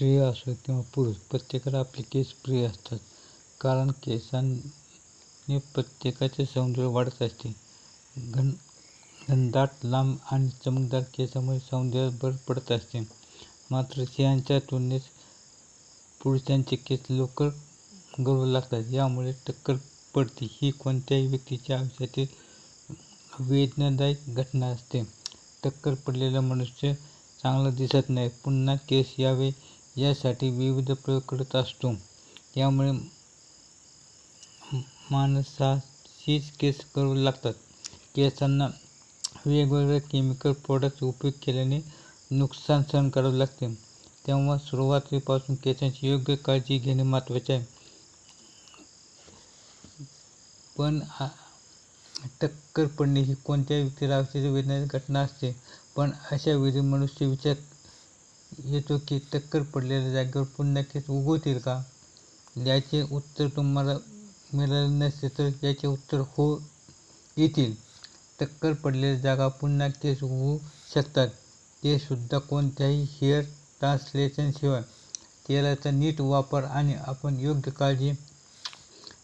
स्त्री असो किंवा पुरुष प्रत्येकाला आपले केस प्रिय असतात. कारण केसांनी प्रत्येकाचे सौंदर्य वाढत असते. घन घनदाट लांब आणि चमकदार केसामुळे सौंदर्यात भर पडत असते. मात्र स्त्रियांच्या तुलनेत पुरुषांचे केस लवकर गळू लागतात. यामुळे टक्कर पडते. ही कोणत्याही व्यक्तीच्या आयुष्यातील वेदनादायक घटना असते. टक्कर पडलेला मनुष्य चांगला दिसत नाही. पुन्हा केस यावे यासाठी विविध प्रयोग करत असतो. यामुळे माणसाचीच केस करू लागतात. केसांना वेगवेगळे केमिकल प्रोडक्ट उपयोग केल्याने नुकसान सहन करावे लागते. तेव्हा सुरुवातीपासून केसांची योग्य काळजी घेणे महत्त्वाचे आहे. पण टक्कर पडणे ही कोणत्याही व्यक्तीला आयुष्याची वेदनाची घटना असते. पण अशा वेळी मनुष्य विचार येतो की टक्कर पडलेल्या जागेवर पुन्हा केस उगवतील का? याचे उत्तर तुम्हाला मिळाले नसते तर याचे उत्तर हो येतील. टक्कर पडलेल्या जागा पुन्हा केस उगवू शकतात. ते सुद्धा कोणत्याही हेअर ट्रान्सलेशनशिवाय तेलाचा नीट वापर आणि आपण योग्य काळजी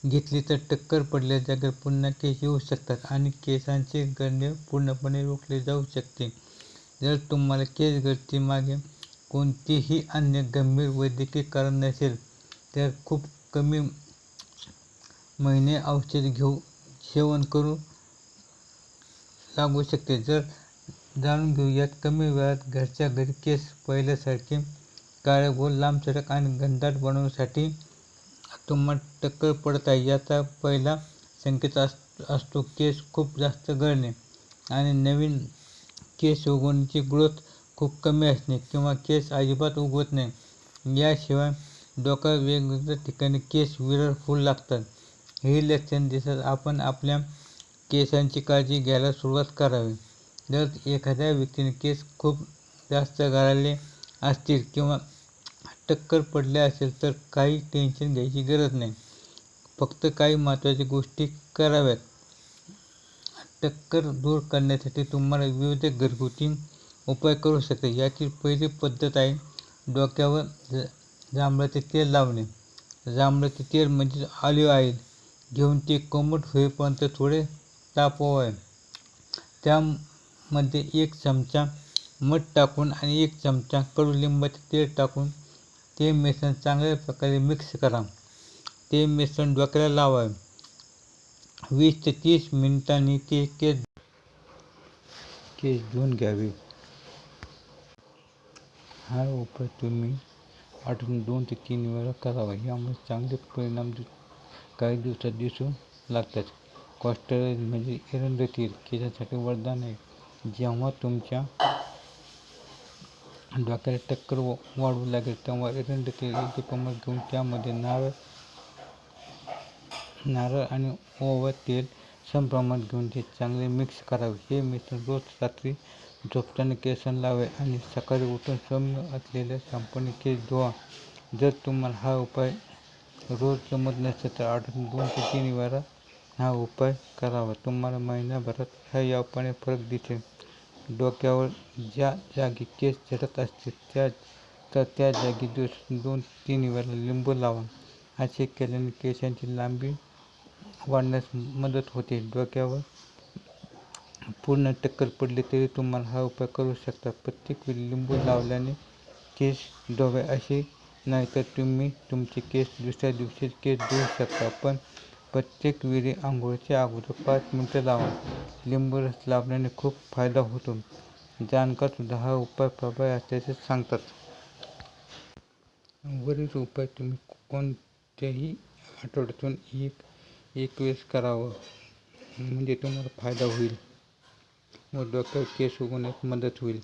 घेतली तर टक्कर पडलेल्या जागेवर पुन्हा केस येऊ शकतात आणि केसांचे गळणे पूर्णपणे रोखले जाऊ शकते. जर तुम्हाला केस गळतीमागे कोणतेही अन्य गंभीर वैद्यकीय कारण नसेल तर खूप कमी महिने औषध घेऊ सेवन करू लागू शकते. जर जाणून घेऊयात कमी वेळात घरच्या घरी केस पहिल्यासारखे काळे गोल लांबसडक आणि घनदाट बनवण्यासाठी तुम्हाला टक्कर पडत आहे. याचा पहिला संकेत असतो केस खूप जास्त गळणे आणि नवीन केस उगवण्याची ग्रोथ खूप कमी असणे किंवा केस अजिबात उगवत नाही. याशिवाय डोक्यावर वेगवेगळ्या ठिकाणी केस विरळ फुल लागतात. ही लक्षण दिसत आपण आपल्या केसांची काळजी घ्यायला सुरुवात करावी. जर एखाद्या व्यक्तीने केस खूप जास्त गाळले असतील किंवा टक्कर पडले असेल तर काही टेन्शन घ्यायची गरज नाही. फक्त काही महत्त्वाच्या गोष्टी कराव्यात. टक्कर दूर करण्यासाठी तुम्हाला विविध घरगुती उपाय करू शकते. याची पहिली पद्धत आहे डोक्यावर जांभळाचे तेल लावणे. जांभळाचे तेल म्हणजे ऑलिव्ह ऑइल घेऊन ते कोमट होईपर्यंत थोडे तापवावे. त्यामध्ये एक चमचा मध टाकून आणि एक चमचा कडुलिंबाचे तेल टाकून ते मिश्रण चांगल्या प्रकारे मिक्स करा. ते मिश्रण डोक्याला लावावे. वीस ते तीस मिनिटांनी ते केस केस धुवून घ्यावे. हा उपाय तुम्ही आठवून दोन ते तीन वेळा करावा. यामुळे चांगले परिणाम काही दिवसात दिसू लागतात. कॉस्टर म्हणजे एरंड तेल केसासाठी वरदान आहे. जेव्हा तुमच्या डोक्याला टक्कर वाढू लागेल तेव्हा एरंड तेल योग्य प्रमाणात घेऊन त्यामध्ये नारळ नारळ आणि ओवा तेल समप्रमाणात घेऊन ते चांगले मिक्स करावे. हे मिश्रण रोज रात्री झोपताना केसांना लावे आणि सकाळी उठून सौम्य असलेल्या शॅम्पूने केस धुवा. जर तुम्हाला हा उपाय रोज जमत नसेल तर आठवड्यातून दोन ते तीन वेळा हा उपाय करावा. तुम्हाला महिन्याभरात ह्या यापाने फरक दिसेल. डोक्यावर ज्या जागी केस झडत असतील त्या तर त्या जागी दिवस दोन तीन वेळा लिंबू लावा. असे केल्याने केसांची लांबी वाढण्यास मदत होते. डोक्यावर पूर्ण टक्कर पडली तरी तुम्हाला हा उपाय करू शकता. प्रत्येक वेळी लिंबू लावल्याने केस डोबे असे नाही तर तुम्ही तुमचे केस दुसऱ्या दिवशी केस धुवू शकता. पण प्रत्येक वेळी आंघोळीच्या अगोदर पाच मिनटं लावा. लिंबू रस लावल्याने खूप फायदा होतो. जाणकारसुद्धा हा उपाय प्रभावी असल्याचे सांगतात. वरील उपाय तुम्ही कोणत्याही आठवड्यातून एक एक वेळेस करावं म्हणजे तुम्हाला फायदा होईल. व डोक्यावर केस उगवण्यास मदत होईल.